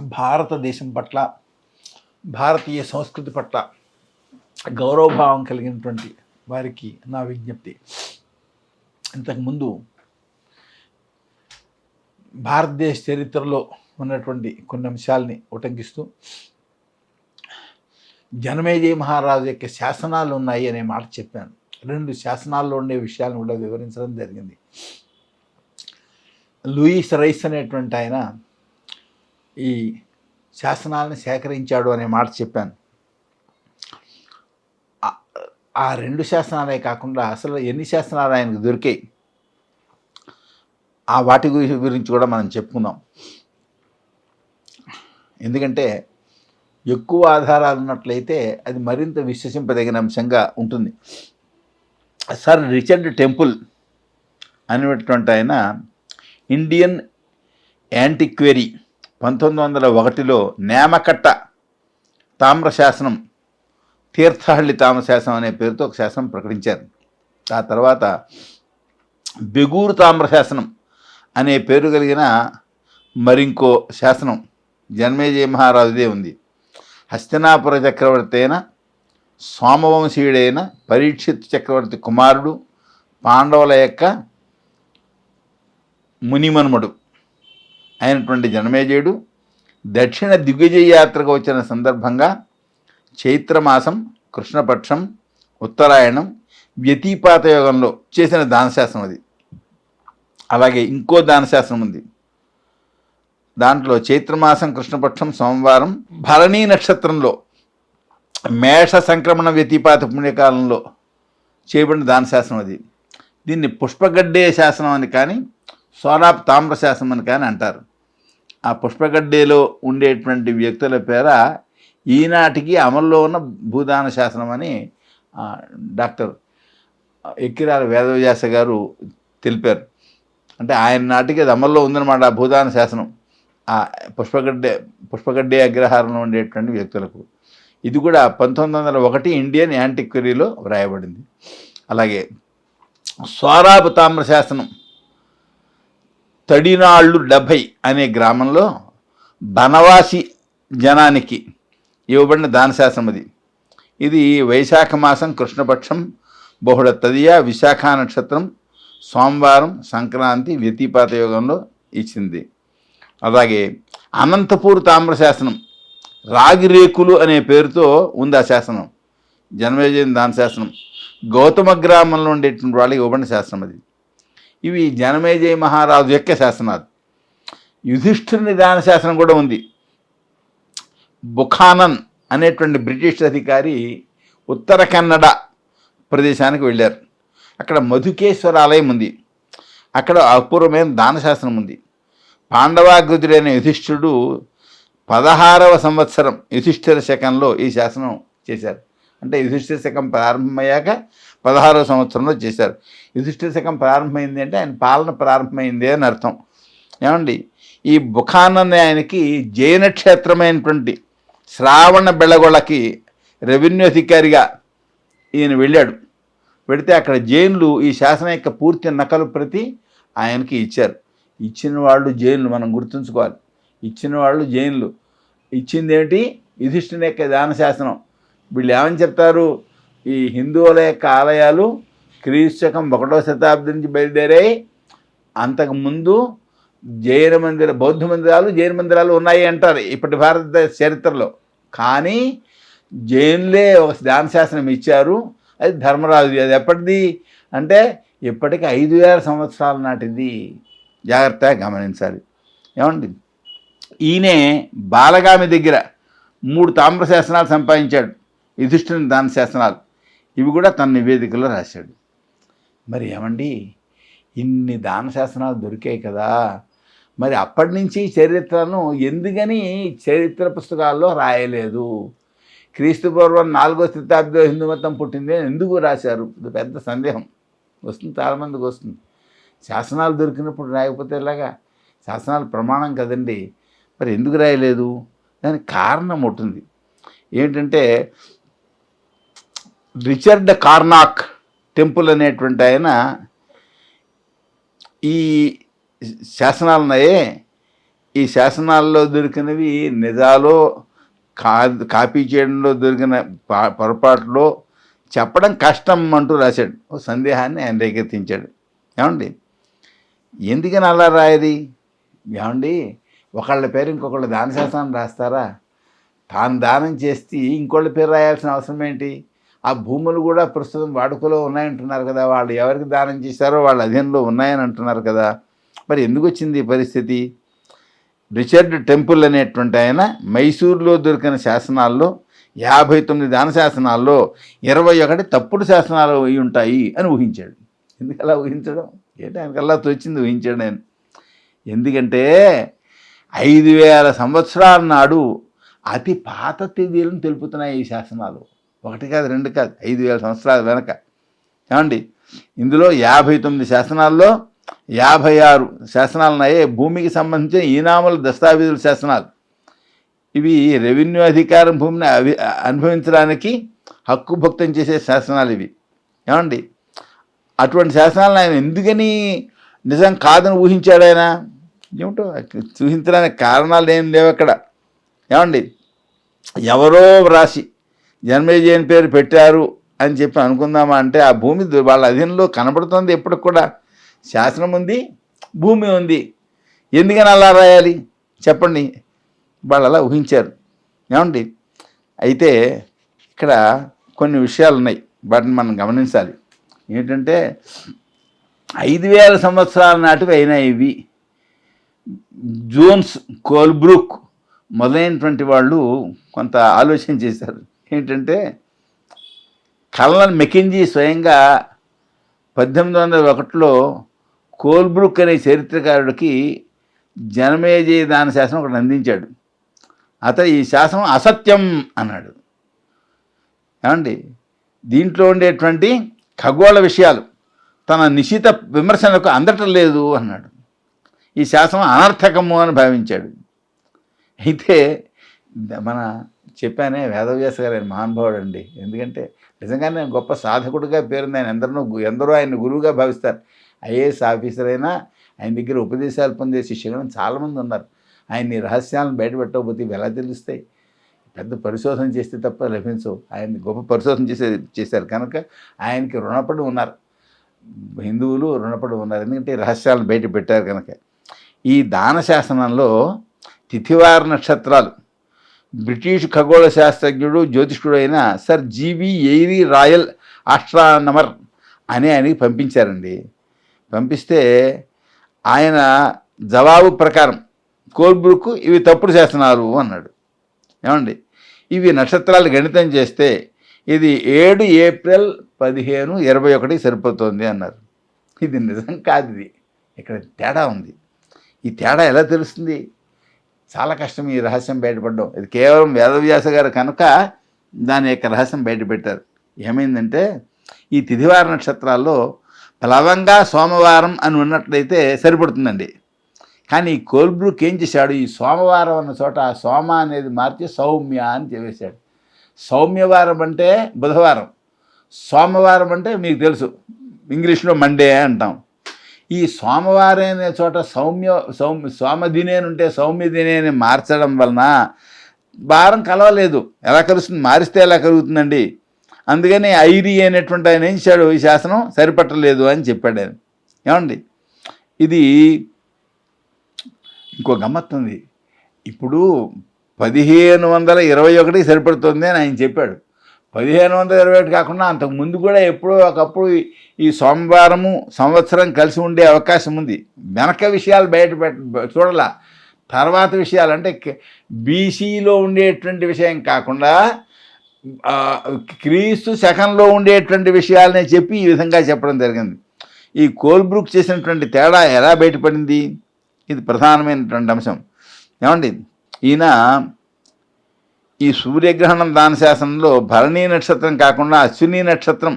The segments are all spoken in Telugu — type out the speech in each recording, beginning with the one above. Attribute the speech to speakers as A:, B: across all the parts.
A: భారతదేశం పట్ల భారతీయ సంస్కృతి పట్ల గౌరవభావం కలిగినటువంటి వారికి నా విజ్ఞప్తి. ఇంతకుముందు భారతదేశ చరిత్రలో ఉన్నటువంటి కొన్ని అంశాలని ఉటంకిస్తూ జనమేజయ మహారాజు యొక్క శాసనాలు ఉన్నాయి అనే మాట చెప్పాను. రెండు శాసనాల్లో ఉండే విషయాలను కూడా వివరించడం జరిగింది. లూయిస్ రైస్ అనేటువంటి ఆయన ఈ శాసనాలను సేకరించాడు అనే మాట చెప్పాను. ఆ- రెండు శాసనాలే కాకుండా అసలు ఎన్ని శాసనాలు ఆయనకు దొరికాయి? ఆ వాటి గురించి కూడా మనం చెప్పుకుందాం. ఎందుకంటే ఎక్కువ ఆధారాలు ఉన్నట్లయితే అది మరింత విశ్వసింపదగిన అంశంగా ఉంటుంది. సర్ రిచర్డ్ టెంపుల్ అనేటువంటి ఆయన ఇండియన్ యాంటిక్వెరీ పంతొమ్మిది వందల ఒకటిలో నేమకట్ట తామ్రశాసనం తీర్థహళ్ళి తామ్రశాసనం అనే పేరుతో ఒక శాసనం ప్రకటించారు. ఆ తర్వాత బెగూరు తామ్రశాసనం అనే పేరు కలిగిన మరింకో శాసనం జన్మేజయ మహారాజుదే ఉంది. హస్తినాపుర చక్రవర్తి అయిన సోమవంశీయుడైన పరీక్షిత్ చక్రవర్తి కుమారుడు పాండవుల యొక్క మునిమనుమడు. అయినటువంటి జనమేజయుడు దక్షిణ దిగ్విజయ యాత్రకు వచ్చిన సందర్భంగా చైత్రమాసం కృష్ణపక్షం ఉత్తరాయణం వ్యతిపాత యోగంలో చేసిన దానశాస్త్రం అది. అలాగే ఇంకో దానశాస్త్రం ఉంది. దాంట్లో చైత్రమాసం కృష్ణపక్షం సోమవారం భరణీ నక్షత్రంలో మేష సంక్రమణ వ్యతిపాత పుణ్యకాలంలో చేయబడిన దానశాసనం అది. దీన్ని పుష్పగడ్డే శాసనం అని కానీ సోలాప్ తామ్ర శాసనం అని కానీ అంటారు. ఆ పుష్పగడ్డేలో ఉండేటువంటి వ్యక్తుల పేర ఈనాటికి అమల్లో ఉన్న భూదాన శాసనం అని డాక్టర్ ఎక్కిరాల వేదవ్యాస గారు తెలిపారు. అంటే ఆయన నాటికి అది అమల్లో ఉందన్నమాట ఆ భూదాన శాసనం ఆ పుష్పగడ్డే పుష్పగడ్డే అగ్రహారంలో ఉండేటువంటి వ్యక్తులకు. ఇది కూడా పంతొమ్మిది వందల ఒకటి ఇండియన్ యాంటిక్వరీలో వ్రాయబడింది. అలాగే స్వారాభ తామ్ర శాసనం తడినాళ్ళు డెబ్భై అనే గ్రామంలో బనవాసి జనానికి ఇవ్వబడిన దానశాసనం అది. ఇది వైశాఖ మాసం కృష్ణపక్షం బహుళ తదియ విశాఖ నక్షత్రం సోమవారం సంక్రాంతి వ్యతిపాత యోగంలో ఇచ్చింది. అలాగే అనంతపూర్ తామ్ర శాసనం రాగిరేకులు అనే పేరుతో ఉంది ఆ శాసనం. జన్మేజయం దానశాసనం గౌతమ గ్రామంలో ఉండేటువంటి వాళ్ళకి ఇవ్వబడిన శాసనం అది. ఇవి జనమేజయ మహారాజు యొక్క శాసనాలు. యుధిష్ఠిరుని దాన శాసనం కూడా ఉంది. బుఖానన్ అనేటువంటి బ్రిటిష్ అధికారి ఉత్తర కన్నడ ప్రదేశానికి వెళ్ళారు. అక్కడ మధుకేశ్వర ఆలయం ఉంది. అక్కడ అపూర్వమైన దానశాస్త్రం ఉంది. పాండవాగృతుడైన యుధిష్ఠుడు పదహారవ సంవత్సరం యుధిష్ఠిర శకంలో ఈ శాసనం చేశారు. అంటే యుధిష్ఠిర శకం ప్రారంభమయ్యాక పదహారో సంవత్సరంలో చేశారు. యుధిష్ఠిర శకం ప్రారంభమైంది అంటే ఆయన పాలన ప్రారంభమైంది అని అర్థం. ఏమండి? ఈ బుఖాననే ఆయనకి జైన క్షేత్రమైనటువంటి శ్రావణ బెళగొళకి రెవెన్యూ అధికారిగా ఈయన వెళ్ళాడు. పెడితే అక్కడ జైన్లు ఈ శాసనం యొక్క పూర్తి నకలు ప్రతి ఆయనకి ఇచ్చారు. ఇచ్చిన వాళ్ళు జైన్లు మనం గుర్తుంచుకోవాలి. ఇచ్చిన వాళ్ళు జైన్లు. ఇచ్చింది ఏమిటి యుధిష్ఠిని యొక్క దాన శాసనం. వీళ్ళు ఏమని చెప్తారు? ఈ హిందువుల యొక్క ఆలయాలు క్రీస్తుకం ఒకటో శతాబ్దం నుంచి బయలుదేరాయి. అంతకుముందు జైన మందిర బౌద్ధ మందిరాలు జైన మందిరాలు ఉన్నాయి అంటారు ఇప్పటి భారతదేశ చరిత్రలో. కానీ జైన్లే ఒక శాసనం ఇచ్చారు. అది ధర్మరాజు అది ఎప్పటిది? అంటే ఇప్పటికి ఐదు వేల సంవత్సరాల నాటిది. జాగ్రత్తగా గమనించాలి. ఏమండి? ఈయనే బాలగామి దగ్గర మూడు తామ్ర శాసనాలు సంపాదించాడు. యుధిష్ఠిని దాన శాసనాలు. ఇవి కూడా తన నివేదికలో రాశాడు. మరి ఏమండి? ఇన్ని దాన శాసనాలు దొరికాయి కదా. మరి అప్పటి నుంచి చరిత్రను ఎందుకని చరిత్ర పుస్తకాల్లో రాయలేదు? క్రీస్తు పూర్వం నాలుగో శతాబ్దంలో హిందూ మతం పుట్టింది ఎందుకు రాశారు? ఇది పెద్ద సందేహం. వస్తుంది చాలామందికి వస్తుంది. శాసనాలు దొరికినప్పుడు రాయకపోతే ఇలాగా శాసనాలు ప్రమాణం కదండి. మరి ఎందుకు రాయలేదు? దానికి కారణం ఉంటుంది ఏంటంటే రిచర్డ్ కార్నాక్ టెంపుల్ అనేటువంటి ఆయన ఈ శాసనాలున్నాయే ఈ శాసనాల్లో దొరికినవి నిజాలో కా కాపీ చేయడంలో దొరికిన పా- పొరపాట్లో చెప్పడం కష్టం అంటూ రాశాడు. ఓ సందేహాన్ని ఆయన రేకెత్తించాడు. ఏమండి? ఎందుకని అలా రాయది? ఏమండి? ఒకళ్ళ పేరు ఇంకొకళ్ళ దాన శాసనం రాస్తారా? తాను దానం చేస్తే ఇంకోళ్ళ పేరు రాయాల్సిన అవసరం ఏంటి? ఆ భూములు కూడా ప్రస్తుతం వాడుకలో ఉన్నాయంటున్నారు కదా వాళ్ళు ఎవరికి దానం చేశారో వాళ్ళ అధీనంలో ఉన్నాయని అంటున్నారు కదా. మరి ఎందుకు వచ్చింది ఈ పరిస్థితి? రిచర్డ్ టెంపుల్ అనేటువంటి ఆయన మైసూర్లో దొరికిన శాసనాల్లో యాభై తొమ్మిది దాన శాసనాల్లో ఇరవై ఒకటి తప్పుడు శాసనాలు అయి ఉంటాయి అని ఊహించాడు. ఎందుకు అలా ఊహించడం? ఏంటి ఆయనకల్లా తోచింది ఊహించాడు నేను ఎందుకంటే ఐదు వేల సంవత్సరాల నాడు అతి పాత తేదీలను తెలుపుతున్నాయి ఈ శాసనాలు. ఒకటి కాదు రెండు కాదు ఐదు వేల సంవత్సరాల వెనక. ఏమండి? ఇందులో యాభై తొమ్మిది శాసనాల్లో యాభై ఆరు శాసనాలు ఉన్నాయి. భూమికి సంబంధించిన ఈనాముల దస్తావేజుల శాసనాలు. ఇవి రెవెన్యూ అధికారం భూమిని అవి అనుభవించడానికి హక్కు భక్తం చేసే శాసనాలు ఇవి. ఏమండి? అటువంటి శాసనాలను ఆయన ఎందుకని నిజం కాదని ఊహించాడు ఆయన? ఏమిటో ఊహించడానికి కారణాలు ఏం లేవు అక్కడ. ఏమండి? ఎవరో రాసి జన్మేజయని పేరు పెట్టారు అని చెప్పి అనుకుందామా అంటే ఆ భూమి వాళ్ళ అధీనంలో కనబడుతుంది ఎప్పటికి కూడా. శాసనం ఉంది భూమి ఉంది. ఎందుకని అలా రాయాలి? చెప్పండి. వాళ్ళు అలా ఊహించారు. ఏమండి? అయితే ఇక్కడ కొన్ని విషయాలు ఉన్నాయి వాటిని మనం గమనించాలి. ఏంటంటే ఐదు వేల సంవత్సరాల నాటివి అయినాయి ఇవి. జోన్స్ కోల్బ్రూక్ మొదలైనటువంటి వాళ్ళు కొంత ఆలోచన చేశారు. ఏంటంటే కల్నల్ మెకింజీ స్వయంగా పద్దెనిమిది వందల ఒకటిలో కోల్బ్రుక్ అనే చరిత్రకారుడికి జనమేజయ దాన శాసనం ఒకటి అందించాడు. అతను ఈ శాసనం అసత్యం అన్నాడు. ఏమండి? దీంట్లో ఉండేటువంటి ఖగోళ విషయాలు తన నిశిత విమర్శనకు అందటం లేదు అన్నాడు. ఈ శాసనం అనర్థకము అని భావించాడు. అయితే మన చెప్పానే వేదవ్యాస గారు ఆయన మహానుభావుడు అండి ఎందుకంటే నిజంగానే గొప్ప సాధకుడిగా పేరుంది. ఆయన ఎందరో ఎందరో ఆయన గురువుగా భావిస్తారు. ఐఏఎస్ ఆఫీసర్ అయినా ఆయన దగ్గర ఉపదేశాలు పొందే శిష్యులను చాలామంది ఉన్నారు. ఆయన రహస్యాలను బయటపెట్టకపోతే ఇవి ఎలా తెలుస్తాయి? పెద్ద పరిశోధన చేస్తే తప్ప లభించవు. ఆయన గొప్ప పరిశోధన చేసే చేశారు. కనుక ఆయనకి రుణపడి ఉన్నారు. హిందువులు రుణపడి ఉన్నారు. ఎందుకంటే రహస్యాలను బయట పెట్టారు కనుక. ఈ దాన శాసనంలో తిథివార నక్షత్రాలు బ్రిటిష్ ఖగోళ శాస్త్రజ్ఞుడు జ్యోతిష్కుడు అయిన sir G B Airy royal astronomer అని ఆయనకి పంపించారండి. పంపిస్తే ఆయన జవాబు ప్రకారం కోల్బ్రుక్ ఇవి తప్పుడు శాసనాలు అన్నాడు. ఏమండి? ఇవి నక్షత్రాలు గణితం చేస్తే ఇది ఏడు ఏప్రిల్ పదిహేను ఇరవై ఒకటి సరిపోతుంది అన్నారు. ఇది నిజం కాదు ఇది. ఇక్కడ తేడా ఉంది. ఈ తేడా ఎలా తెలుస్తుంది? చాలా కష్టం ఈ రహస్యం బయటపడడం. ఇది కేవలం వేదవ్యాస గారు కనుక దాని యొక్క రహస్యం బయటపెట్టారు. ఏమైందంటే ఈ తిథివార నక్షత్రాల్లో ప్లవంగా సోమవారం అని ఉన్నట్లయితే సరిపడుతుందండి. కానీ ఈ కోల్బ్రూక్ ఏం చేశాడు? ఈ సోమవారం అన్న చోట ఆ సోమ అనేది మార్చి సౌమ్య అని చెప్పేశాడు. సౌమ్యవారం అంటే బుధవారం. సోమవారం అంటే మీకు తెలుసు. ఇంగ్లీష్లో మండే అంటాం. ఈ సోమవారం అనే చోట సౌమ్య సౌమ్య సోమదినేనుంటే అని ఉంటే సౌమ్యదినే మార్చడం వలన భారం కలవలేదు. ఎలా కలుస్తుంది? మారిస్తే ఎలా కలుగుతుందండి? అందుకని ఐరి అనేటువంటి ఆయన ఏం చేశాడు? ఈ శాసనం సరిపట్టలేదు అని చెప్పాడు ఆయన. ఏమండి? ఇది ఇంకో గమ్మత్తు ఉంది. ఇప్పుడు పదిహేను వందల ఇరవై ఒకటి సరిపడుతుంది అని ఆయన చెప్పాడు. పదిహేను వందల ఇరవై ఒకటి కాకుండా అంతకు ముందు కూడా ఎప్పుడో ఒకప్పుడు ఈ- సోమవారము సంవత్సరం కలిసి ఉండే అవకాశం ఉంది. వెనక విషయాలు బయట పెట్ట చూడాల. తర్వాత విషయాలు అంటే బీసీలో ఉండేటువంటి విషయం కాకుండా క్రీస్తు శకంలో ఉండేటువంటి విషయాలనే చెప్పి ఈ విధంగా చెప్పడం జరిగింది. ఈ కోల్బ్రూక్ చేసినటువంటి తేడా ఎలా బయటపడింది? ఇది ప్రధానమైనటువంటి అంశం. ఏమండి? ఈయన ఈ సూర్యగ్రహణం దాన శాసనంలో భరణీ నక్షత్రం కాకుండా అశ్విని నక్షత్రం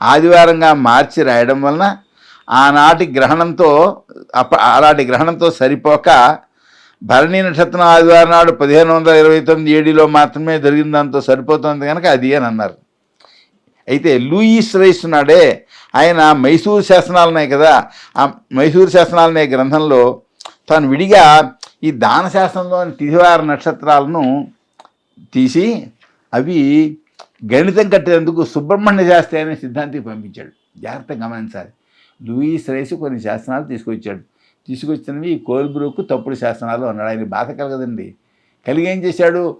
A: ఆదివారంగా మార్చి రాయడం వలన ఆనాటి గ్రహణంతో అప్ప అలాంటి గ్రహణంతో సరిపోక భరణీ నక్షత్రం ఆదివారం నాడు పదిహేను వందల ఇరవై తొమ్మిది ఏడీలో మాత్రమే జరిగిన దాంతో సరిపోతుంది కనుక అది అని అన్నారు. అయితే లూయిస్ రైస్ నాడే ఆయన మైసూరు శాసనాలనే కదా ఆ మైసూరు శాసనాలనే గ్రంథంలో తాను విడిగా ఈ దానశాస్త్రంలోని తిథివార నక్షత్రాలను తీసి అవి గణితం కట్టేందుకు సుబ్రహ్మణ్య శాస్త్రి అనే సిద్ధాంతికి పంపించాడు. జాగ్రత్తగా గమనించాలి. లూయిస్ రైస్ కొన్ని శాసనాలు తీసుకొచ్చాడు. తీసుకొచ్చినవి కోల్బ్రూకు తప్పుడు శాసనాలు అన్నాడు. ఆయన బాధ కలగదండి. కలిగి ఏం చేశాడు?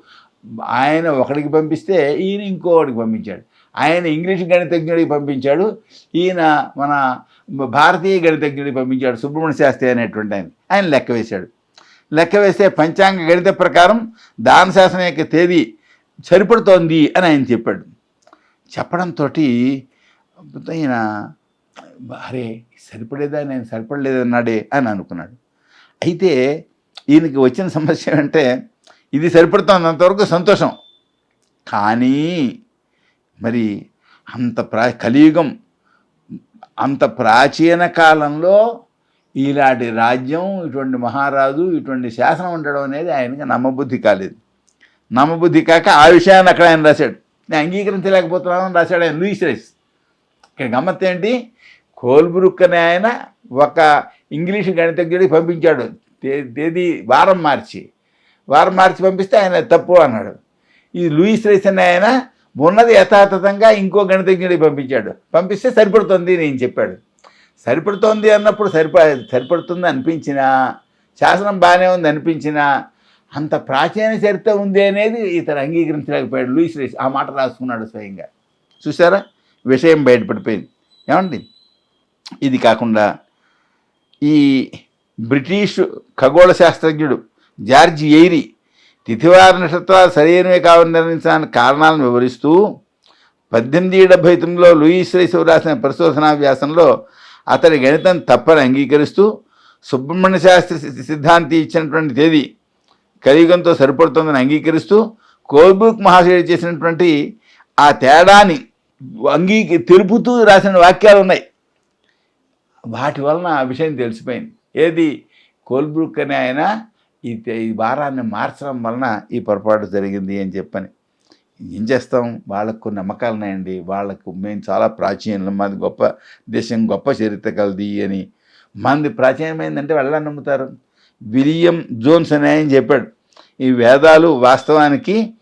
A: ఆయన ఒకడికి పంపిస్తే ఈయన ఇంకోటికి పంపించాడు. ఆయన ఇంగ్లీష్ గణితజ్ఞుడికి పంపించాడు. ఈయన మన భారతీయ గణితజ్ఞుడికి పంపించాడు. సుబ్రహ్మణ్య శాస్త్రి అనేటువంటి ఆయన. ఆయన లెక్క వేశాడు. లెక్క వేసే పంచాంగ గణిత ప్రకారం దానశాసన యొక్క తేదీ సరిపడుతోంది అని ఆయన చెప్పాడు. చెప్పడంతో ఈయన అరే సరిపడేదా నేను సరిపడలేదన్నాడే అని అనుకున్నాడు. అయితే ఈయనకి వచ్చిన సమస్య ఏంటంటే ఇది సరిపడుతున్నంతవరకు అంతవరకు సంతోషం. కానీ మరి అంత ప్రా కలియుగం అంత ప్రాచీన కాలంలో ఇలాంటి రాజ్యం ఇటువంటి మహారాజు ఇటువంటి శాసనం ఉండడం అనేది ఆయనకి నమ్మబుద్ధి కాలేదు. నమ్మబుద్ధి కాక ఆ విషయాన్ని అక్కడ ఆయన రాశాడు. నేను అంగీకరించలేకపోతున్నాను అని రాశాడు ఆయన లూయిస్ రైస్. ఇక్కడ గమ్మత్ ఏంటి? కోల్బ్రుక్ అనే ఆయన ఒక ఇంగ్లీష్ గణితజ్ఞుడికి పంపించాడు. తేదీ వారం మార్చి. వారం మార్చి పంపిస్తే ఆయన తప్పు అన్నాడు. ఈ లూయిస్ రైస్ అనే ఆయన ఉన్నది యథాతథంగా ఇంకో గణితజ్ఞుడికి పంపించాడు. పంపిస్తే సరిపడుతుంది నేను చెప్పాడు. సరిపడుతోంది అన్నప్పుడు సరిప సరిపడుతుంది అనిపించినా శాసనం బాగానే ఉంది అనిపించినా అంత ప్రాచీన చరిత్ర ఉంది అనేది ఇతను అంగీకరించలేకపోయాడు లూయిస్ రేస్. ఆ మాట రాసుకున్నాడు స్వయంగా. చూసారా విషయం బయటపడిపోయింది. ఏమండి? ఇది కాకుండా ఈ బ్రిటిష్ ఖగోళ శాస్త్రజ్ఞుడు జార్జ్ ఎయిరీ తిథివార నక్షత్రాలు సరైనవే కావాలని నిర్ణయించడానికి కారణాలను వివరిస్తూ పద్దెనిమిది డెబ్భై తొమ్మిదిలో లూయిస్ రైస్ రాసిన పరిశోధనా వ్యాసంలో అతడి గణితం తప్పని అంగీకరిస్తూ సుబ్రహ్మణ్య శాస్త్రి సిద్ధాంతి ఇచ్చినటువంటి తేదీ కలియుగంతో సరిపడుతుందని అంగీకరిస్తూ కోల్బుక్ మహాశయుడు చేసినటువంటి ఆ తేడాని అంగీకి తెలుపుతూ రాసిన వాక్యాలు ఉన్నాయి. వాటి వలన ఆ విషయం తెలిసిపోయింది. ఏది? కోల్బ్రూక్ అని ఆయన ఈ భారాన్ని ఈ వారాన్ని మార్చడం వలన ఈ పొరపాటు జరిగింది అని చెప్పని. ఏం చేస్తాం? వాళ్ళకు నమ్మకాలు ఉన్నాయండి. వాళ్ళకు మేము చాలా ప్రాచీనం మాది గొప్ప దేశం గొప్ప చరిత్ర కలది అని. మనది ప్రాచీనమైందంటే వాళ్ళ నమ్ముతారు? విలియం జోన్స్ అనే ఆయన చెప్పాడు. ఈ వేదాలు వాస్తవానికి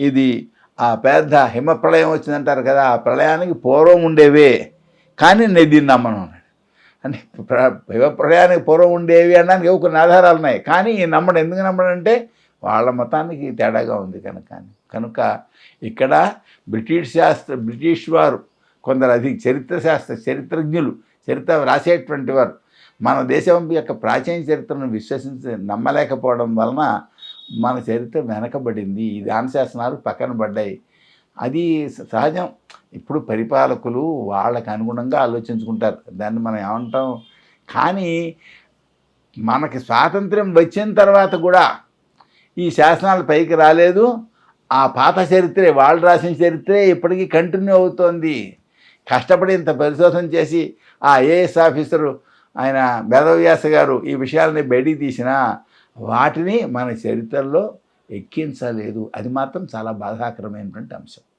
A: ఇది ఆ పెద్ద హిమ ప్రళయం వచ్చిందంటారు కదా ఆ ప్రళయానికి పూర్వం ఉండేవే. కానీ నేను దీన్ని నమ్మను అంటే ప్ర- హిమ ప్రళయానికి పూర్వం ఉండేవి అనడానికి కొన్ని ఆధారాలు ఉన్నాయి. కానీ ఈ నమ్మడం ఎందుకు నమ్మడం అంటే వాళ్ళ మతానికి తేడాగా ఉంది కనుక. కనుక ఇక్కడ బ్రిటిష్ శాస్త్ర బ్రిటిష్ వారు కొందరు అది చరిత్ర శాస్త్ర చరిత్రజ్ఞులు చరిత్ర రాసేటువంటి వారు మన దేశం యొక్క ప్రాచీన చరిత్రను విశ్వసించి నమ్మలేకపోవడం వలన మన చరిత్ర వెనకబడింది. ఈ దాన శాసనాలు పక్కన పడ్డాయి. అది సహజం. ఇప్పుడు పరిపాలకులు వాళ్ళకు అనుగుణంగా ఆలోచించుకుంటారు. దాన్ని మనం ఏమంటాం? కానీ మనకి స్వాతంత్రం వచ్చిన తర్వాత కూడా ఈ శాసనాలు పైకి రాలేదు. ఆ పాత చరిత్రే వాళ్ళు రాసిన చరిత్రే ఇప్పటికీ కంటిన్యూ అవుతోంది. కష్టపడి ఇంత పరిశోధన చేసి ఆ ఐఏఎస్ ఆఫీసరు ఆయన వేదవ్యాస గారు ఈ విషయాలని బయటికి తీసినా వాటిని మన చరిత్రలో ఎక్కించలేదు. అది మాత్రం చాలా బాధాకరమైనటువంటి అంశం.